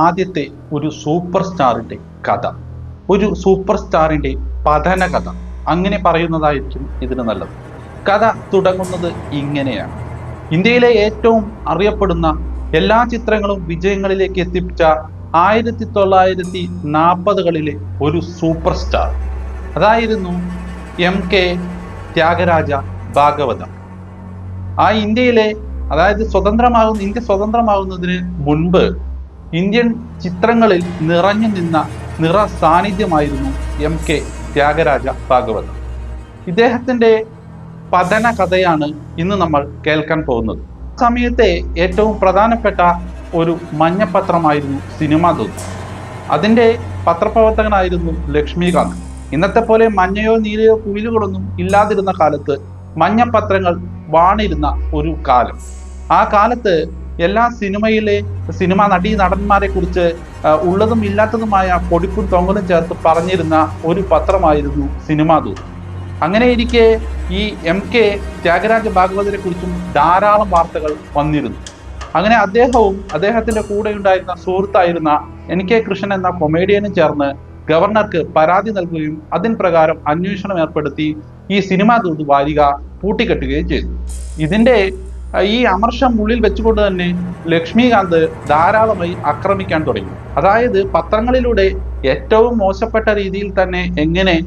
ആദ്യത്തെ ഒരു സൂപ്പർ സ്റ്റാറിന്റെ കഥ. ഒരു സൂപ്പർ സ്റ്റാറിന്റെ പതന കഥ അങ്ങനെ പറയുന്നതായിരിക്കും ഇതിന് നല്ലത്. കഥ തുടങ്ങുന്നത് ഇങ്ങനെയാണ്. ഇന്ത്യയിലെ ഏറ്റവും അറിയപ്പെടുന്ന എല്ലാ ചിത്രങ്ങളും വിജയങ്ങളിലേക്ക് എത്തിച്ച ആയിരത്തി തൊള്ളായിരത്തി നാൽപ്പതുകളിലെ ഒരു സൂപ്പർ സ്റ്റാർ അതായിരുന്നു എം കെ ത്യാഗരാജ ഭാഗവത. ആ ഇന്ത്യയിലെ അതായത് സ്വതന്ത്രമാകുന്ന ഇന്ത്യ സ്വതന്ത്രമാകുന്നതിന് മുൻപ് ഇന്ത്യൻ ചിത്രങ്ങളിൽ നിറഞ്ഞു നിന്ന നിറ സാന്നിധ്യമായിരുന്നു എം കെ ത്യാഗരാജ ഭാഗവതം. ഇദ്ദേഹത്തിന്റെ പതന കഥയാണ് ഇന്ന് നമ്മൾ കേൾക്കാൻ പോകുന്നത്. സമയത്തെ ഏറ്റവും പ്രധാനപ്പെട്ട ഒരു മഞ്ഞപ്പത്രമായിരുന്നു സിനിമാ ദൂത് അതിന്റെ പത്രപ്രവർത്തകനായിരുന്നു ലക്ഷ്മികാന്ത്. ഇന്നത്തെ പോലെ മഞ്ഞയോ നീലയോ കുയിലുകളൊന്നും ഇല്ലാതിരുന്ന കാലത്ത് മഞ്ഞപ്പത്രങ്ങൾ വാണിരുന്ന ഒരു കാലം. ആ കാലത്ത് എല്ലാ സിനിമയിലെ സിനിമ നടീ നടന്മാരെ കുറിച്ച് ഉള്ളതും ഇല്ലാത്തതുമായ പൊടിപ്പും തൊങ്ങലും ചേർത്ത് പറഞ്ഞിരുന്ന ഒരു പത്രമായിരുന്നു സിനിമാ ദൂത്. അങ്ങനെ ഇരിക്കെ ഈ എം കെ ത്യാഗരാജ ഭാഗവതരെ കുറിച്ചും ധാരാളം വാർത്തകൾ വന്നിരുന്നു. അങ്ങനെ അദ്ദേഹവും അദ്ദേഹത്തിന്റെ കൂടെ ഉണ്ടായിരുന്ന സുഹൃത്തായിരുന്ന എൻ കെ കൃഷ്ണൻ എന്ന കൊമേഡിയനും ചേർന്ന് ഗവർണർക്ക് പരാതി നൽകുകയും അതിൻ പ്രകാരം അന്വേഷണം ഏർപ്പെടുത്തി ഈ സിനിമാ ദൂത് വാരിക പൂട്ടിക്കെട്ടുകയും ചെയ്തു. ഇതിന്റെ ഈ അമർഷം ഉള്ളിൽ വെച്ചുകൊണ്ട് തന്നെ ലക്ഷ്മികാന്ത് ധാരാളമായി ആക്രമിക്കാൻ തുടങ്ങി. അതായത് പത്രങ്ങളിലൂടെ ഏറ്റവും മോശപ്പെട്ട രീതിയിൽ തന്നെ എങ്ങനെ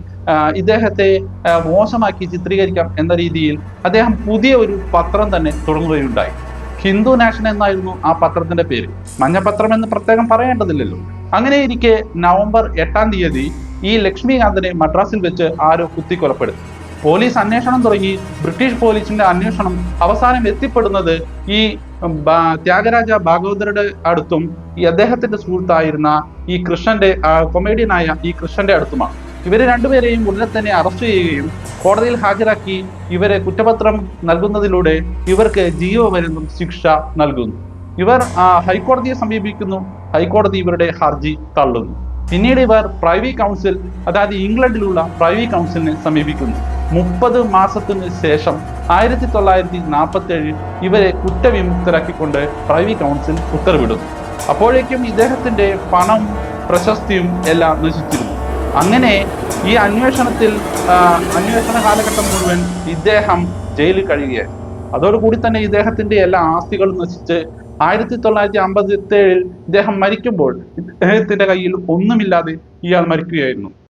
ഇദ്ദേഹത്തെ മോശമാക്കി ചിത്രീകരിക്കാം എന്ന രീതിയിൽ അദ്ദേഹം പുതിയ ഒരു പത്രം തന്നെ തുടങ്ങുകയുണ്ടായി. ഹിന്ദു നാഷൻ എന്നായിരുന്നു ആ പത്രത്തിന്റെ പേര്. മഞ്ഞപത്രം എന്ന് പ്രത്യേകം പറയേണ്ടതില്ലല്ലോ. അങ്ങനെ ഇരിക്കെ നവംബർ എട്ടാം തീയതി ഈ ലക്ഷ്മികാന്തിനെ മദ്രാസിൽ വെച്ച് ആരോ കുത്തിക്കൊലപ്പെടുത്തി. പോലീസ് അന്വേഷണം തുടങ്ങി. ബ്രിട്ടീഷ് പോലീസിന്റെ അന്വേഷണം അവസാനം എത്തിപ്പെടുന്നത് ഈ ത്യാഗരാജ ഭാഗവതരുടെ അടുത്തും ഈ അദ്ദേഹത്തിന്റെ സുഹൃത്തായിരുന്ന ഈ കൃഷ്ണന്റെ കൊമേഡിയനായ ഈ കൃഷ്ണന്റെ അടുത്തുമാണ്. ഇവരെ രണ്ടുപേരെയും ഉടനെ തന്നെ അറസ്റ്റ് ചെയ്യുകയും കോടതിയിൽ ഹാജരാക്കി ഇവരെ കുറ്റപത്രം നൽകുന്നതിലൂടെ ഇവർക്ക് ജീവപര്യന്തം ശിക്ഷ നൽകുന്നു. ഇവർ ഹൈക്കോടതിയെ സമീപിക്കുന്നു. ഹൈക്കോടതി ഇവരുടെ ഹർജി തള്ളുന്നു. പിന്നീട് ഇവർ പ്രൈവറ്റ് കൗൺസിൽ അതായത് ഇംഗ്ലണ്ടിലുള്ള പ്രൈവറ്റ് കൗൺസിലിനെ സമീപിക്കുന്നു. മുപ്പത് മാസത്തിന് ശേഷം ആയിരത്തി തൊള്ളായിരത്തി നാൽപ്പത്തി ഏഴിൽ ഇവരെ കുറ്റവിമുക്തരാക്കിക്കൊണ്ട് പ്രൈവി കൗൺസിൽ ഉത്തരവിടുന്നു. അപ്പോഴേക്കും ഇദ്ദേഹത്തിന്റെ പണം പ്രശസ്തിയും എല്ലാം നശിച്ചിരുന്നു. അങ്ങനെ ഈ അന്വേഷണത്തിൽ അന്വേഷണ കാലഘട്ടം മുഴുവൻ ഇദ്ദേഹം ജയിലിൽ കഴിയുകയായി. അതോടുകൂടി തന്നെ ഇദ്ദേഹത്തിന്റെ എല്ലാ ആസ്തികളും നശിച്ച് ആയിരത്തി തൊള്ളായിരത്തി അമ്പത്തി ഏഴിൽ ഇദ്ദേഹം മരിക്കുമ്പോൾ ഇദ്ദേഹത്തിന്റെ കയ്യിൽ ഒന്നുമില്ലാതെ ഇയാൾ മരിക്കുകയായിരുന്നു.